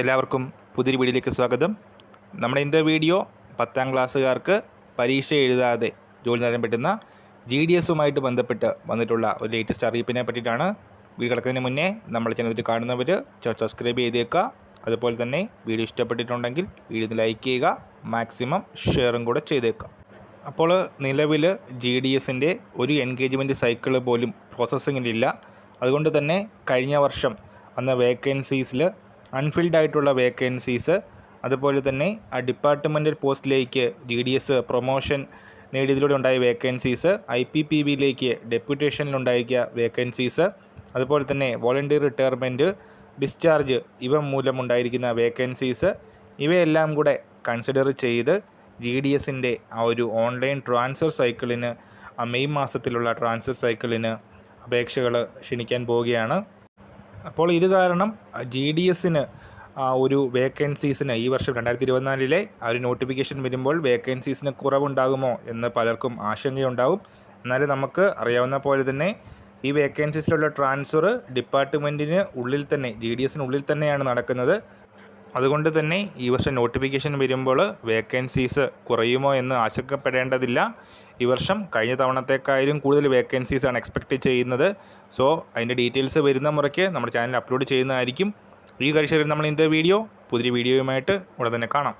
എല്ലാവർക്കും പുതിയൊരു വീഡിയോയിലേക്ക് സ്വാഗതം. നമ്മുടെ ഇന്നത്തെ വീഡിയോ പത്താം ക്ലാസ്സുകാർക്ക് പരീക്ഷ എഴുതാതെ ജോലി നേടാൻ പറ്റുന്ന ജി ഡി എസുമായിട്ട് ബന്ധപ്പെട്ട് വന്നിട്ടുള്ള ഒരു ലേറ്റസ്റ്റ് അറിയിപ്പിനെ പറ്റിയിട്ടാണ് വീഡിയോ കിടക്കുന്നതിന് മുന്നേ നമ്മുടെ ചാനൽ കാണുന്നവർ ചാനൽ സബ്സ്ക്രൈബ് ചെയ്തേക്കുക അതുപോലെ തന്നെ വീഡിയോ ഇഷ്ടപ്പെട്ടിട്ടുണ്ടെങ്കിൽ വീഡിയോ ലൈക്ക് ചെയ്യുക മാക്സിമം ഷെയറും കൂടെ ചെയ്തേക്കുക അപ്പോൾ നിലവിൽ ജി ഡി എസിന്റെ ഒരു എൻഗേജ്മെന്റ് സൈക്കിൾ പോലും പ്രോസസ്സിങ്ങിലില്ല അതുകൊണ്ട് തന്നെ കഴിഞ്ഞ വർഷം അന്ന് വേക്കൻസീസിൽ അൺഫിൽഡ് ആയിട്ടുള്ള വേക്കൻസീസ് അതുപോലെ തന്നെ ആ ഡിപ്പാർട്ട്മെന്റൽ പോസ്റ്റിലേക്ക് ഡി ഡി എസ് പ്രൊമോഷൻ നേടിയതിലൂടെ ഉണ്ടായ വേക്കൻസീസ് ഐ പി പി ബിയിലേക്ക് ഡെപ്യൂട്ടേഷനിലുണ്ടാക്കിയ വേക്കൻസീസ് അതുപോലെ തന്നെ വോളണ്ടിയർ റിട്ടയർമെന്റ് ഡിസ്ചാർജ് ഇവ മൂലമുണ്ടായിരിക്കുന്ന വേക്കൻസീസ് ഇവയെല്ലാം കൂടെ കൺസിഡർ ചെയ്ത് ജി ഡി എസിന്റെ ആ ഒരു ഓൺലൈൻ ട്രാൻസ്ഫർ സൈക്കിളിന് ആ മെയ് മാസത്തിലുള്ള ട്രാൻസ്ഫർ സൈക്കിളിന് അപേക്ഷകൾ ക്ഷണിക്കാൻ പോവുകയാണ്. അപ്പോൾ ഇത് കാരണം ജി ഡി എസിന് ഒരു വേക്കൻസീസിന് ഈ വർഷം രണ്ടായിരത്തി ഇരുപത്തിനാലിലെ ആ ഒരു നോട്ടിഫിക്കേഷൻ വരുമ്പോൾ വേക്കൻസീസിന് കുറവുണ്ടാകുമോ എന്ന് പലർക്കും ആശങ്കയുണ്ടാകും എന്നാലും നമുക്ക് അറിയാവുന്ന പോലെ തന്നെ ഈ വേക്കൻസീസിലുള്ള ട്രാൻസ്ഫർ ഡിപ്പാർട്ട്മെന്റിന് ഉള്ളിൽ തന്നെ ജി ഡി എസിനുള്ളിൽ തന്നെയാണ് നടക്കുന്നത്. അതുകൊണ്ട് തന്നെ ഈ വർഷം നോട്ടിഫിക്കേഷൻ വരുമ്പോൾ വേക്കൻസീസ് കുറയുമോ എന്ന് ആശങ്കപ്പെടേണ്ടതില്ല. ഈ വർഷം കഴിഞ്ഞ തവണത്തേക്കായാലും കൂടുതൽ വേക്കൻസീസ് ആണ് എക്സ്പെക്റ്റ് ചെയ്യുന്നത്. സോ അതിന്റെ ഡീറ്റെയിൽസ് വരുന്ന മുറയ്ക്ക് നമ്മുടെ ചാനൽ അപ്ലോഡ് ചെയ്യുന്നതായിരിക്കും. ഈ കാര്യം നമ്മൾ ഇന്നത്തെ വീഡിയോ പുതിയ വീഡിയോയുമായിട്ട് ഉടൻ തന്നെ കാണാം.